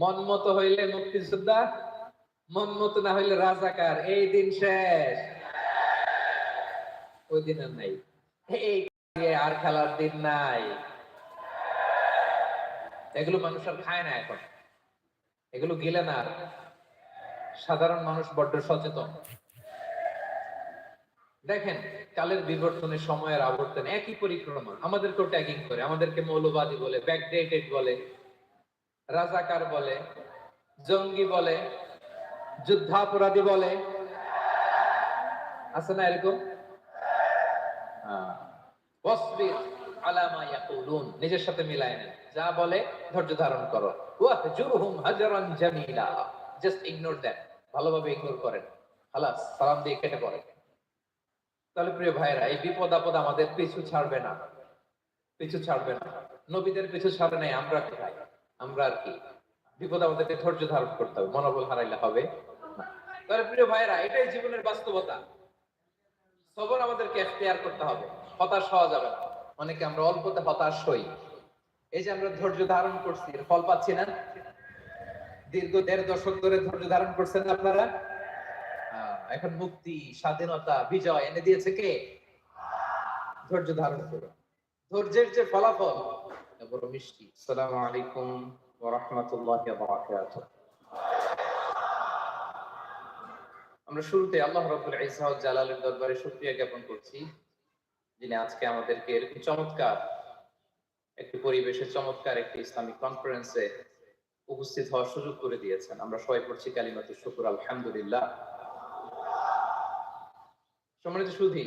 মন মতো হইলে মুক্তিযোদ্ধা, মন মতো না হইলে রাজাকার। এই দিন শেষ। ওই দিন আর নাই। এই আর খেলার দিন নাই। এগুলো মানুষ আর খায় না এখন। এগুলো গেলে না আর। সাধারণ মানুষ বড্ড সচেতন। দেখেন, কালের বিবর্তনে সময়ের আবর্তন একই পরিক্রমা। আমাদেরকেও ট্যাগিং করে, আমাদেরকে মৌলবাদী বলে ব্যাকডেটেড বলে। রাজাকার বলে জঙ্গি বলে যুদ্ধাপরাধী বলে। আছে না এরকম? ইয়াকুলুন, নিজের সাথে মিলায় নেন। যা বলে ধৈর্য ধারণ করো। জামিলা। জাস্ট ইগনোর দ্যাট ভালোভাবে ইগনোর করেন। খালাস সালাম দিয়ে কেটে পড়ে তাহলে প্রিয় ভাইরা এই বিপদ আপদ আমাদের পিছু ছাড়বে না। পিছু ছাড়বে না। নবীদের পিছু ছাড়বে নাই আমরা কোথায় আমরা আর কি। বিপদ আমাদেরকে ধৈর্য ধারণ করতে হবে, মনোবল হারাইলে হবে তাহলে প্রিয় ভাইরা এটাই জীবনের বাস্তবতা। সবর আমাদেরকে এখতিয়ার করতে হবে, হতাশ হওয়া যাবে না। অনেকে আমরা অল্পতে হতাশ হই। এই যে আমরা ধৈর্য ধারণ করছি, এর ফল পাচ্ছি না। দীর্ঘ দেড় দশক ধরে ধৈর্য ধারণ করছেন আপনারা? এখন মুক্তি, স্বাধীনতা, বিজয় এনে দিয়েছে কে? ধৈর্য ধারণ করো ধৈর্যের যে ফলাফল বড় মিষ্টি। সালাম আলাইকুম আমরা শুরুতে আল্লাহ ইসাহ জালালের দরবারে জ্ঞাপন করছি, যিনি আজকে আমাদেরকে এরকম চমৎকার একটি পরিবেশে, চমৎকার একটি ইসলামিক কনফারেন্সে উপস্থিত হওয়ার সুযোগ করে দিয়েছেন। আমরা সবাই পড়ছি কালিমাতে শুকুর, আলহামদুলিল্লাহ। সম্মানিত সুধী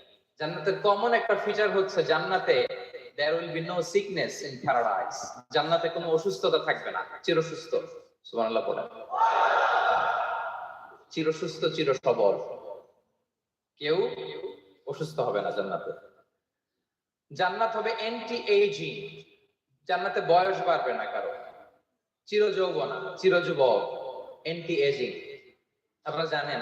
জান্নাতের কমন একটা ফিচার হচ্ছে জান্নাতে there will be no sickness in paradise জান্নাতে কোনো অসুস্থতা থাকবে না, চিরসুস্থ। সুবহানাল্লাহ বলেন। চিরসুস্থ চির সবল কেউ অসুস্থ হবে না জান্নাতে। জান্নাত হবে এন্টি এইজিং জান্নাতে বয়স বাড়বে না কারও। চির চিরযুবক। চির যুবক এন্টি এজিং আপনারা জানেন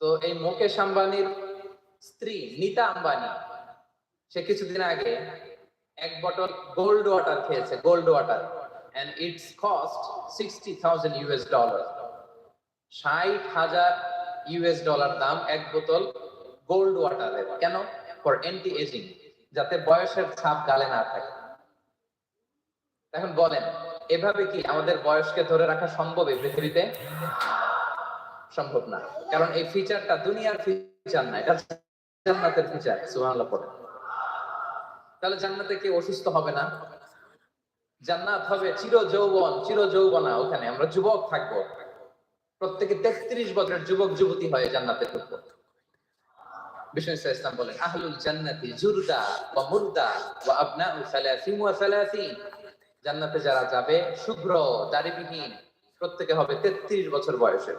তো এই মুকেশ আম্বানির স্ত্রী নিতা আম্বানি, সে কিছুদিন আগে এক বটল গোল্ড ওয়াটার খেয়েছে gold water it's cost sixty thousand US dollar ষাট হাজার ইউএস ডলার দাম এক বোতল গোল্ড ওয়াটারের কেন? ফর অ্যান্টি এজিং যাতে বয়সের ছাপ গালে না থাকে। এখন বলেন, এভাবে কি আমাদের বয়সকে ধরে রাখা সম্ভব এই পৃথিবীতে? সম্ভব না। কারণ এই ফিচারটা দুনিয়ার ফিচার না, এটা জান্নাতের ফিচার সুবহানাল্লাহ পড়ে। তাহলে জান্নাতে কেউ অসুস্থ হবে না? জান্নাত হবে চির যৌবন চির যৌবনা ওখানে। আমরা যুবক থাকব। প্রত্যেকে তেত্রিশ বছরের যুবক, যুবতী হয়ে জান্নাতে ঢুকবো। বিষ্ণু ইসলাম বলেন, আহলুল জান্নাতি জুরদা ওয়া মুরদা ওয়া আবনাউ সালাসিন ওয়া সালাসিন। জান্নাতে যারা যাবে, শুভ্র, দাড়িবিহীন, প্রত্যেকে হবে তেত্রিশ বছর বয়সের।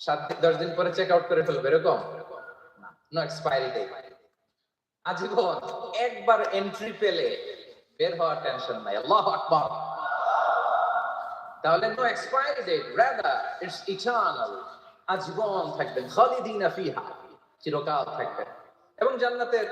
সাত দিন, দশ দিন পরে চেক আউট করে ফেলবে, এরকম? না এক্সপায়ারি ডে আজীবন একবার এন্ট্রি পেলে বের হওয়ার টেনশন নাই। আল্লাহ আকবার। তাহলে no expiry date rather it's eternal আজীবন থাকবেন, খালিদিনা ফিহা, চিরকাল থাকবেন। এবং জান্নাতের